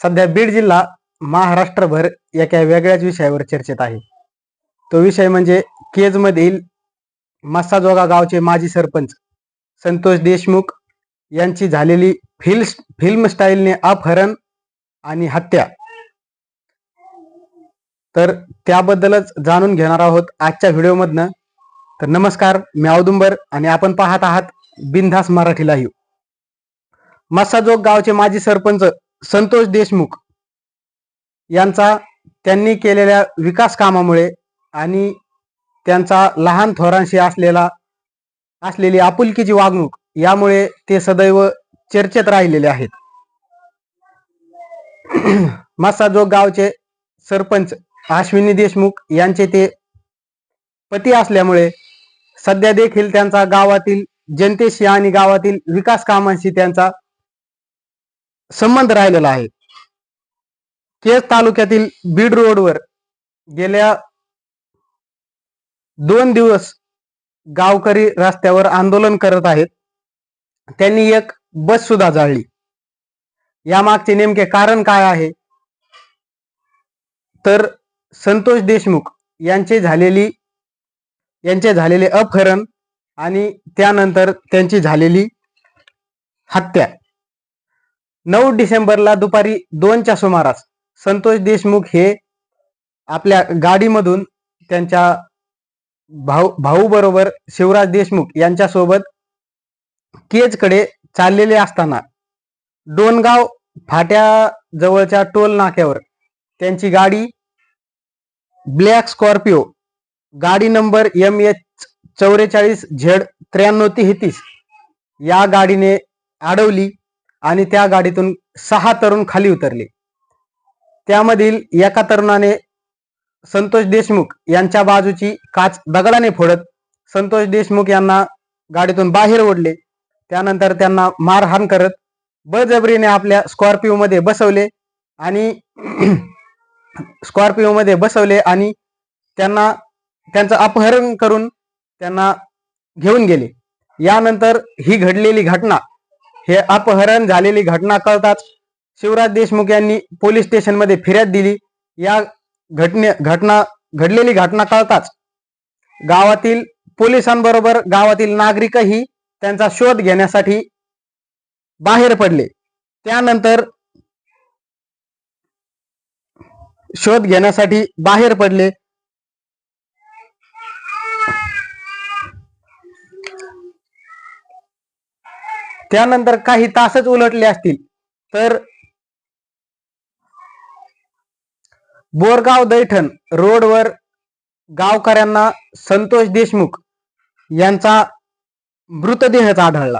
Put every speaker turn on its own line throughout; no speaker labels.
सध्या बीड जिल्हा महाराष्ट्रभर एका वेगळ्याच विषयावर चर्चेत आहे. तो विषय म्हणजे केजमधील मस्साजोगा गावचे माजी सरपंच संतोष देशमुख यांची झालेली फिल्म फिल्म स्टाईलने अपहरण आणि हत्या. तर त्याबद्दलच जाणून घेणार आहोत आजच्या व्हिडिओमधनं. तर नमस्कार मी औदुंबर आणि आपण पाहत आहात बिनधास मराठी लाईव्ह मस्साजोग गावचे माजी सरपंच संतोष देशमुख यांचा त्यांनी केलेल्या विकास कामामुळे आणि त्यांचा लहान थोरांशी असलेला असलेली आपुलकीची वागणूक यामुळे ते सदैव चर्चेत राहिलेले आहेत. मासाजोग गावचे सरपंच अश्विनी देशमुख यांचे ते पती असल्यामुळे सध्या देखील त्यांचा गावातील जनतेशी आणि गावातील विकास कामांशी त्यांचा संबंध राहिलेला आहे. केज तालुक्यातील बीड रोडवर गेल्या दोन दिवस गावकरी रस्त्यावर आंदोलन करत आहेत. त्यांनी एक बस सुद्धा जाळली. यामागचे नेमके कारण काय आहे? तर संतोष देशमुख यांचे झालेली यांचे झालेले अपहरण आणि त्यानंतर त्यांची झालेली हत्या. नऊ डिसेंबरला दुपारी दोनच्या सुमारास संतोष देशमुख हे आपल्या गाडीमधून त्यांच्या भाऊ भाऊ बरोबर शिवराज देशमुख यांच्यासोबत केजकडे चाललेले असताना डोनगाव फाट्या जवळच्या टोल नाक्यावर त्यांची गाडी ब्लॅक स्कॉर्पिओ गाडी नंबर एम एच चौवेचाळीस झेड त्र्याण्णव तेहतीस या गाडीने अडवली. आणि त्या गाडीतून सहा तरुण खाली उतरले. त्यामधील एका तरुणाने संतोष देशमुख यांच्या बाजूची काच दगडाने फोडत संतोष देशमुख यांना गाडीतून बाहेर ओढले. त्यानंतर त्यांना मारहाण करत बळजबरीने आपल्या स्कॉर्पिओ मध्ये बसवले आणि स्कॉर्पिओ मध्ये बसवले आणि त्यांना त्यांचं अपहरण करून त्यांना घेऊन गेले. यानंतर ही घडलेली घटना हे अपहरण झालेली घटना कळताच शिवराज देशमुख यांनी पोलीस स्टेशनमध्ये फिर्याद दिली. या घटने घटना घडलेली घटना कळताच गावातील पोलिसांबरोबर गावातील नागरिकही त्यांचा शोध घेण्यासाठी बाहेर पडले. त्यानंतर शोध घेण्यासाठी बाहेर पडले. त्यानंतर काही तासच उलटले असतील. तर बोरगाव दैठण रोडवर गावकऱ्यांना संतोष देशमुख यांचा मृतदेहच आढळला.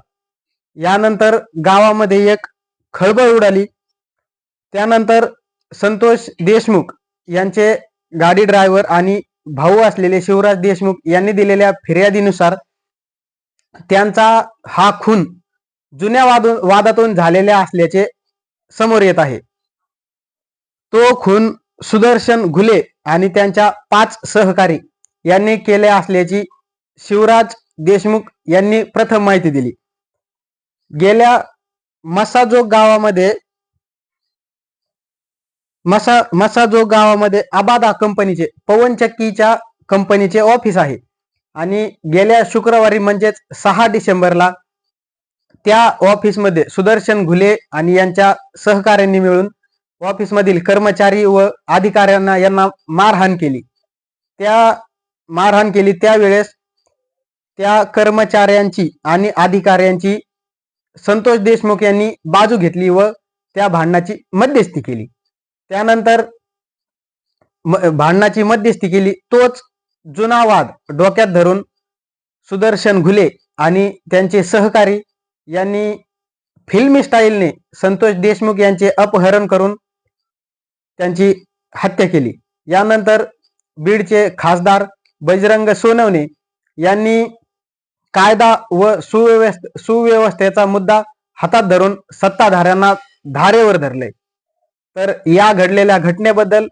यानंतर गावामध्ये एक खळबळ उडाली. त्यानंतर संतोष देशमुख यांचे गाडी ड्रायव्हर आणि भाऊ असलेले शिवराज देशमुख यांनी दिलेल्या फिर्यादीनुसार त्यांचा हा खून जुन्या वादून वादातून झालेल्या असल्याचे समोर येत आहे. तो खून सुदर्शन घुले आणि त्यांच्या पाच सहकारी यांनी केले असल्याची शिवराज देशमुख यांनी प्रथम माहिती दिली. गेल्या मसाजोग गावामध्ये मसा मसाजोग गावामध्ये आबादा कंपनीचे पवनचक्कीच्या कंपनीचे ऑफिस आहे. आणि गेल्या शुक्रवारी म्हणजेच सहा डिसेंबरला त्या ऑफिसमध्ये सुदर्शन घुले आणि यांच्या सहकाऱ्यांनी मिळून ऑफिसमधील कर्मचारी व अधिकाऱ्यांना यांना मारहाण केली. त्या मारहाण केली त्यावेळेस त्या कर्मचाऱ्यांची आणि अधिकाऱ्यांची संतोष देशमुख यांनी बाजू घेतली व त्या भांडणाची मध्यस्थी केली. त्यानंतर म- भांडणाची मध्यस्थी केली. तोच जुना वाद डोक्यात धरून सुदर्शन घुले आणि त्यांचे सहकारी यांनी फिल्मी स्टाईलने संतोष देशमुख यांचे अपहरण करून त्यांची हत्या केली. यानंतर बीडचे खासदार बजरंग सोनवणे यांनी कायदा व सुव्यवस्थ सुव्यवस्थेचा मुद्दा हातात धरून सत्ताधाऱ्यांना धारेवर धरले. तर या घडलेल्या घटनेबद्दल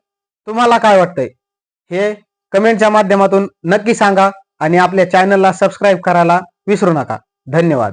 तुम्हाला काय वाटतंय? हे कमेंटच्या माध्यमातून नक्की सांगा आणि आपल्या चॅनलला सबस्क्राईब करायला विसरू नका. धन्यवाद.